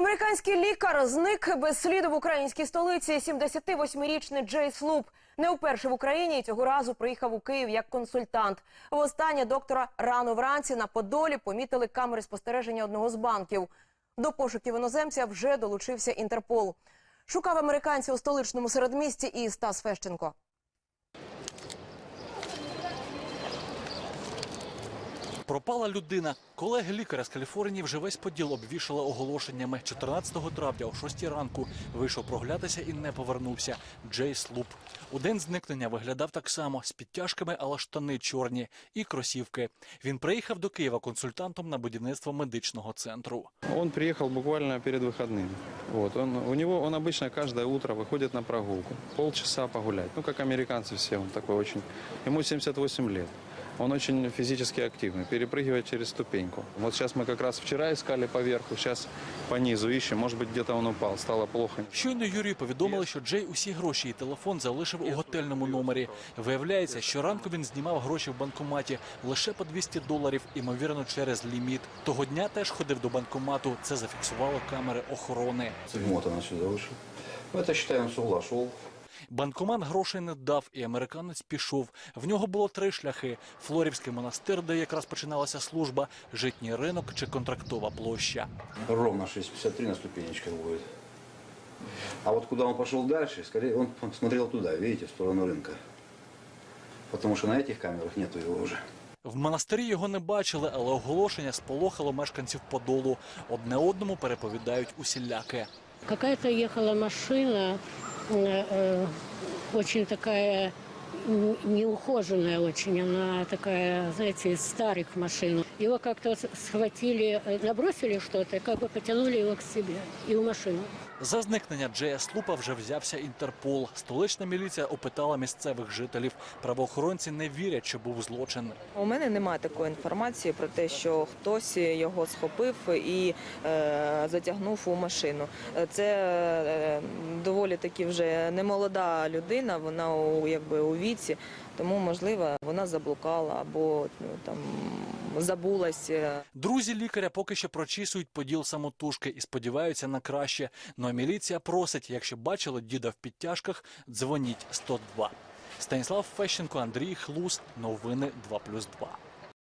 Американський лікар зник без сліду в українській столиці. 78-річний Джей Слуп не вперше в Україні і цього разу приїхав у Київ як консультант. Востаннє доктора рано вранці на Подолі помітили камери спостереження одного з банків. До пошуків іноземця вже долучився Інтерпол. Шукав американця у столичному середмісті і Стас Фещенко. Пропала людина. Колеги лікаря з Каліфорнії вже весь поділ обвішали оголошеннями. 14 травня о 6 ранку вийшов проглядатися і не повернувся. Джей Слуп. У день зникнення виглядав так само з підтяжками, але штани чорні і кросівки. Він приїхав до Києва консультантом на будівництво медичного центру. Он приехал буквально перед выходными. Вот, он, у него, он обычно каждое утро выходит на прогулку. Полчаса погулять. Ну, как американцы все, он такой очень... Ему 78 лет. Он очень физически активный, перепрыгивает через ступеньку. Вот сейчас мы как раз вчера искали поверху, сейчас по низу ищем. Может быть, где-то он упал, стало плохо. Щойно Юрію повідомили, що Джей усі гроші і телефон залишив у готельному номері. Виявляється, що ранку він знімав гроші в банкоматі лише по 200 доларів, імовірно, через ліміт. Того дня теж ходив до банкомату. Це зафіксували камери охорони. Вот он отсюда вышел. Ну, это, считаем, с угла шел. Банкомат грошей не дав, і американець пішов. В нього було три шляхи: Флорівський монастир, де якраз починалася служба, житній ринок чи контрактова площа. Ровно 6.53 на ступенечках будет. А вот куда он пошел дальше, скорее он смотрел туда, видите, в сторону рынка. Потому что на этих камерах нету его уже. В монастирі його не бачили, але оголошення сполохало мешканців Подолу. Одне одному переповідають усіляке. Какая-то ехала машина, э, э, очень такая неухоженная очень, она такая, знаете, из старых машин. Его как-то схватили, э, набросили что-то, как бы потянули его к себе и в машину. За зникнення Джея Слупа вже взявся Інтерпол. Столична міліція опитала місцевих жителів. Правоохоронці не вірять, що був злочин. У мене немає такої інформації про те, що хтось його схопив і е, затягнув у машину. Це е, доволі таки вже немолода людина, вона у якби у віці, тому можливо вона заблукала або ну, там забулася. Друзі лікаря поки що прочісують поділ самотужки і сподіваються на краще. Ну міліція просить, якщо бачили діда в підтяжках, дзвоніть 102. Станіслав Фещенко, Андрій Хлус. Новини 2+,2.